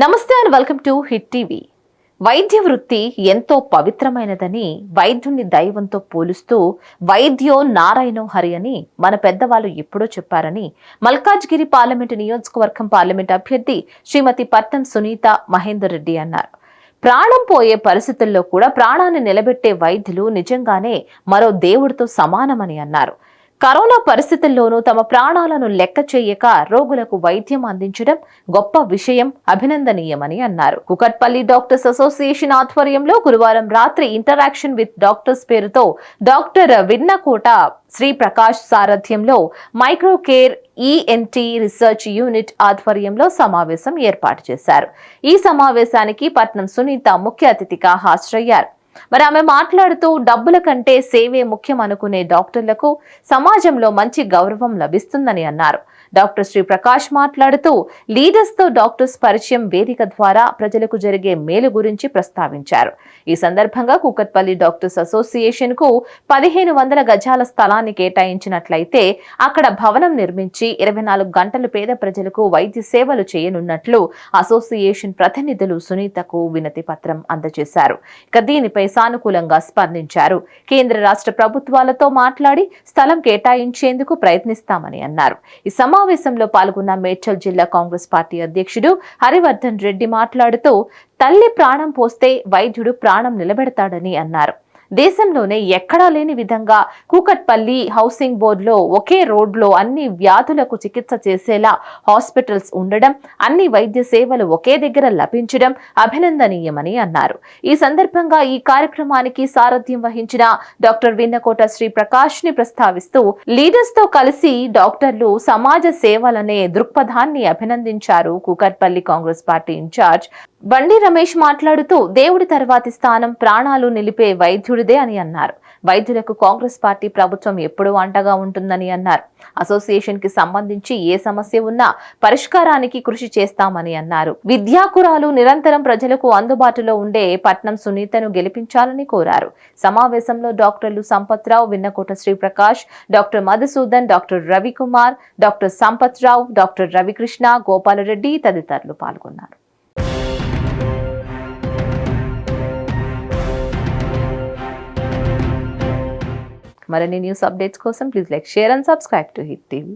నమస్తే and welcome to Hit TV. వైద్య వృత్తి ఎంతో పవిత్రమైనదని వైద్యుని దైవంతో పోలుస్తూ వైద్యో నారాయణో హరి అని మన పెద్దవాళ్ళు ఎప్పుడో చెప్పారని మల్కాజ్గిరి పార్లమెంటు నియోజకవర్గం పార్లమెంట్ అభ్యర్థి శ్రీమతి పట్నం సునీత మహేందర్ రెడ్డి అన్నారు. ప్రాణం పోయే పరిస్థితుల్లో కూడా ప్రాణాన్ని నిలబెట్టే వైద్యులు నిజంగానే మరో దేవుడితో సమానమని అన్నారు. కరోనా పరిస్థితుల్లోనూ తమ ప్రాణాలను లెక్క చేయక రోగులకు వైద్యం అందించడం గొప్ప విషయం అభినందనీయమని అన్నారు. కుకట్పల్లి డాక్టర్స్ అసోసియేషన్ ఆధ్వర్యంలో గురువారం రాత్రి ఇంటరాక్షన్ విత్ డాక్టర్స్ పేరుతో డాక్టర్ విన్నకోట శ్రీ ప్రకాష్ సారథ్యంలో micro care ENT research unit ఆధ్వర్యంలో సమావేశం ఏర్పాటు చేశారు. ఈ సమావేశానికి పట్నం సునీత ముఖ్య అతిథిగా హాజరయ్యారు. మరి ఆమె మాట్లాడుతూ డబ్బుల కంటే సేవే ముఖ్యం అనుకునే డాక్టర్లకు సమాజంలో మంచి గౌరవం లభిస్తుందని అన్నారు. డాక్టర్ శ్రీ ప్రకాష్ మాట్లాడుతూ లీడర్స్తో డాక్టర్స్ పరిచయం వేదిక ద్వారా ప్రజలకు జరిగే మేలు గురించి ప్రస్తావించారు. ఈ సందర్భంగా కూకట్పల్లి డాక్టర్స్ అసోసియేషన్కు పదిహేను వందల గజాల స్థలాన్ని కేటాయించినట్లయితే అక్కడ భవనం నిర్మించి ఇరవై నాలుగు గంటలు పేద ప్రజలకు వైద్య సేవలు చేయనున్నట్లు అసోసియేషన్ ప్రతినిధులు సునీతకు వినతి పత్రం అందజేశారు. ఇక దీనిపై సానుకూలంగా స్పందించారు. కేంద్ర రాష్ట్ర ప్రభుత్వాలతో మాట్లాడి స్థలం కేటాయించేందుకు ప్రయత్నిస్తామని అన్నారు. ఈ సమావేశంలో పాల్గొన్న మేడ్చల్ జిల్లా కాంగ్రెస్ పార్టీ అధ్యక్షుడు హరివర్ధన్ రెడ్డి మాట్లాడుతూ తల్లి ప్రాణం పోస్తే వైద్యుడు ప్రాణం నిలబెడతాడని అన్నారు. దేశంలోనే ఎక్కడా లేని విధంగా కూకట్పల్లి హౌసింగ్ బోర్డులో ఒకే రోడ్లో అన్ని వ్యాధులకు చికిత్స చేసేలా హాస్పిటల్స్ ఉండడం అన్ని వైద్య సేవలు ఒకే దగ్గర లభించడం అభినందనీయమని అన్నారు. ఈ సందర్భంగా ఈ కార్యక్రమానికి సారథ్యం వహించిన డాక్టర్ విన్నకోట శ్రీ ప్రకాష్ని ప్రస్తావిస్తూ లీడర్స్తో కలిసి డాక్టర్లు సమాజ సేవలనే దృక్పథాన్ని అభినందించారు కూకట్పల్లి కాంగ్రెస్ పార్టీ ఇన్ఛార్జ్. బండి రమేష్ మాట్లాడుతూ దేవుడి తర్వాతి స్థానం ప్రాణాలు నిలిపే వైద్యుడిదే అని అన్నారు. వైద్యులకు కాంగ్రెస్ పార్టీ ప్రభుత్వం ఎప్పుడూ అంటగా ఉంటుందని అన్నారు. అసోసియేషన్కి సంబంధించి ఏ సమస్య ఉన్నా పరిష్కారానికి కృషి చేస్తామని అన్నారు. విద్యాకురాలు నిరంతరం ప్రజలకు అందుబాటులో ఉండే పట్నం సునీతను గెలిపించాలని కోరారు. సమావేశంలో డాక్టర్లు Sampathrao Vinnakota Sriprakash doctor Madhusudan doctor Ravikumar doctor Sampath Rao doctor Ravikrishna Gopalareddy తదితరులు పాల్గొన్నారు. మరిన్ని న్యూస్ అప్డేట్స్ కోసం please like share and subscribe to hit TV